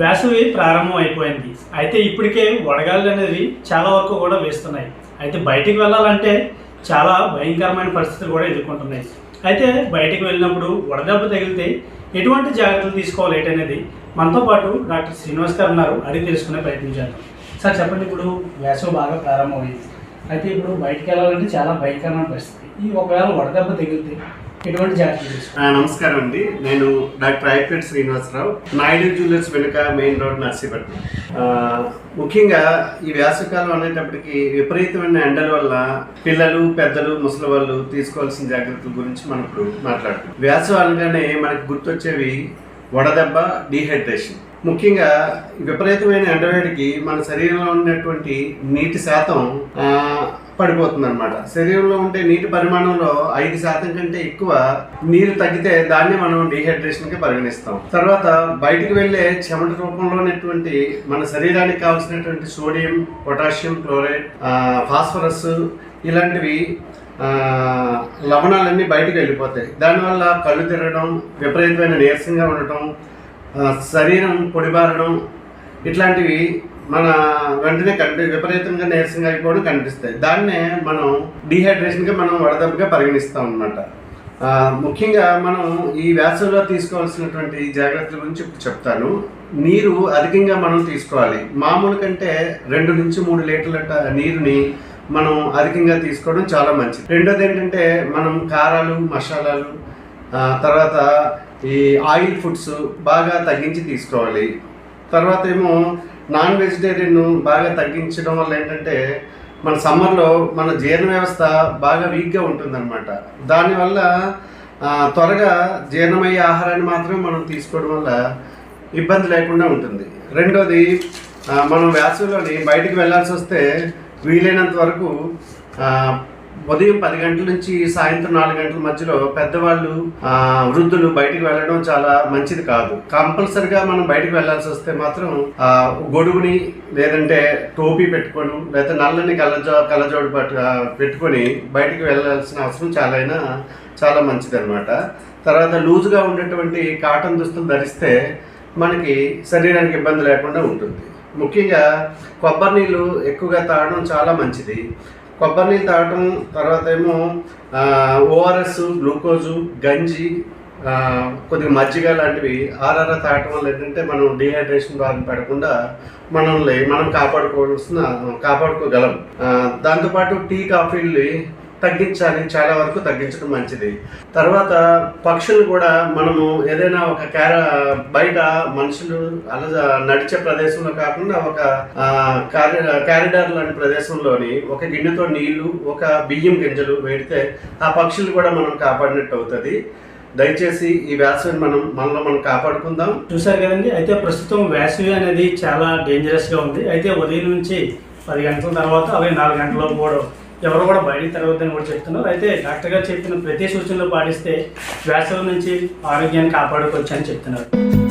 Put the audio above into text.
వేసవి ప్రారంభం అయిపోయింది. అయితే ఇప్పటికే వడగాళ్ళు అనేవి చాలా వరకు కూడా వేస్తున్నాయి. అయితే బయటికి వెళ్ళాలంటే చాలా భయంకరమైన పరిస్థితులు కూడా ఎదుర్కొంటున్నాయి. అయితే బయటికి వెళ్ళినప్పుడు వడదెబ్బ తగిలితే ఎటువంటి జాగ్రత్తలు తీసుకోవాలి ఏంటనేది మనతో పాటు డాక్టర్ శ్రీనివాస్ గారు ఉన్నారు. అడిగి తెలుసుకునే ప్రయత్నించారు సార్ చెప్పండి ఇప్పుడు వేసవి బాగా ప్రారంభమైంది. అయితే ఇప్పుడు బయటికి వెళ్ళాలంటే చాలా భయంకరమైన పరిస్థితి. ఈ ఒకవేళ వడదెబ్బ తగిలితే ఎటువంటి జాగ్రత్తలు నమస్కారం అండి. నేను డాక్టర్ ఐపేట్ శ్రీనివాసరావు. నాయుడు జ్యువెలర్స్ వెనుక మెయిన్ రోడ్ నర్సీపట్నం. ముఖ్యంగా ఈ వేసవికాలం అనేటప్పటికి విపరీతమైన ఎండల వల్ల పిల్లలు పెద్దలు ముసలి వాళ్ళు తీసుకోవాల్సిన జాగ్రత్తల గురించి మనం ఇప్పుడు మాట్లాడుతున్నాం. వేసవి అనగానే మనకు గుర్తొచ్చేవి వడదెబ్బ డీహైడ్రేషన్. ముఖ్యంగా విపరీతమైన ఎండవేడికి మన శరీరంలో ఉన్నటువంటి నీటి శాతం పడిపోతుంది అనమాట శరీరంలో ఉండే నీటి పరిమాణంలో ఐదు శాతం కంటే ఎక్కువ నీరు తగ్గితే దాన్ని మనం డీహైడ్రేషన్కి పరిగణిస్తాం. తర్వాత బయటికి వెళ్ళే చెమట రూపంలోనేటువంటి మన శరీరానికి కావాల్సినటువంటి సోడియం పొటాషియం క్లోరైడ్ ఫాస్ఫరస్ ఇలాంటివి లవణాలన్నీ బయటకు వెళ్ళిపోతాయి. దానివల్ల కళ్ళు తిరగడం విపరీతమైన నీరసంగా ఉండటం శరీరం పొడిబారడం ఇట్లాంటివి మన వెంటనే కనిపి విపరీతంగా నీరసంగా అయిపోవడం కనిపిస్తాయి. దాన్నే మనం డీహైడ్రేషన్గా మనం వడదెబ్బగా పరిగణిస్తాం అనమాట ముఖ్యంగా మనం ఈ వేసవిలో తీసుకోవాల్సినటువంటి జాగ్రత్తల గురించి ఇప్పుడు చెప్తాను. నీరు అధికంగా మనం తీసుకోవాలి. మామూలు కంటే రెండు నుంచి మూడు లీటర్ల నీరుని మనం అధికంగా తీసుకోవడం చాలా మంచిది. రెండోది ఏంటంటే మనం కారాలు మసాలాలు తర్వాత ఈ ఆయిల్ ఫుడ్స్ బాగా తగ్గించి తీసుకోవాలి. తర్వాత ఏమో నాన్ వెజిటేరియన్ బాగా తగ్గించడం వల్ల ఏంటంటే మన సమ్మర్లో మన జీర్ణ వ్యవస్థ బాగా వీక్గా ఉంటుందన్నమాట. దానివల్ల త్వరగా జీర్ణమయ్యే ఆహారాన్ని మాత్రమే మనం తీసుకోవడం వల్ల ఇబ్బంది లేకుండా ఉంటుంది. రెండోది మనం వేసవిలోని బయటికి వెళ్ళాల్సి వస్తే వీలైనంత వరకు ఉదయం పది గంటల నుంచి సాయంత్రం నాలుగు గంటల మధ్యలో పెద్దవాళ్ళు వృద్ధులు బయటకు వెళ్ళడం చాలా మంచిది కాదు. కంపల్సరిగా మనం బయటకు వెళ్ళాల్సి వస్తే మాత్రం గొడుగుని లేదంటే టోపీ పెట్టుకొని లేదా నల్లని కళ్ళజో కళ్ళజోడు పెట్టుకొని బయటికి వెళ్ళాల్సిన అవసరం చాలా అయినా చాలా మంచిది అనమాట తర్వాత లూజుగా ఉండేటువంటి కాటన్ దుస్తులు ధరిస్తే మనకి శరీరానికి ఇబ్బంది లేకుండా ఉంటుంది. ముఖ్యంగా కొబ్బరి నీళ్ళు ఎక్కువగా తాగడం చాలా మంచిది. కొబ్బరి నీళ్ళు తాగటం తర్వాత ఏమో ఓఆర్ఎస్ గ్లూకోజు గంజి కొద్దిగా మజ్జిగ లాంటివి ఆర్ఆర్ తాగటం వల్ల ఏంటంటే మనం డిహైడ్రేషన్ బాధ పడకుండా మనల్ని మనం కాపాడుకోవాల్సిన కాపాడుకోగలం. దాంతోపాటు టీ కాఫీలు తగ్గించాలి చాలా వరకు తగ్గించడం మంచిది. తర్వాత పక్షులు కూడా మనము ఏదైనా ఒక క్యార బయట మనుషులు అలా నడిచే ప్రదేశంలో కాకుండా ఒక క్యారిడార్ లాంటి ప్రదేశంలోని ఒక గిన్నెతో నీళ్ళు ఒక బియ్యం గింజలు పెడితే ఆ పక్షులు కూడా మనం కాపాడినట్టు అవుతుంది. దయచేసి ఈ వేసవిని మనం మనలో మనం కాపాడుకుందాం. చూసారు కదండి? అయితే ప్రస్తుతం వేసవి అనేది చాలా డేంజరస్గా ఉంది. అయితే ఉదయం నుంచి పది గంటల తర్వాత అలాగే నాలుగు గంటల కూడా ఎవరు కూడా బయటికి తిరగద్దని కూడా చెప్తున్నారు. అయితే డాక్టర్ గారు చెప్పిన ప్రతి సూచనలు పాటిస్తే వేసవి నుంచి ఆరోగ్యాన్ని కాపాడుకోవచ్చు అని చెప్తున్నారు.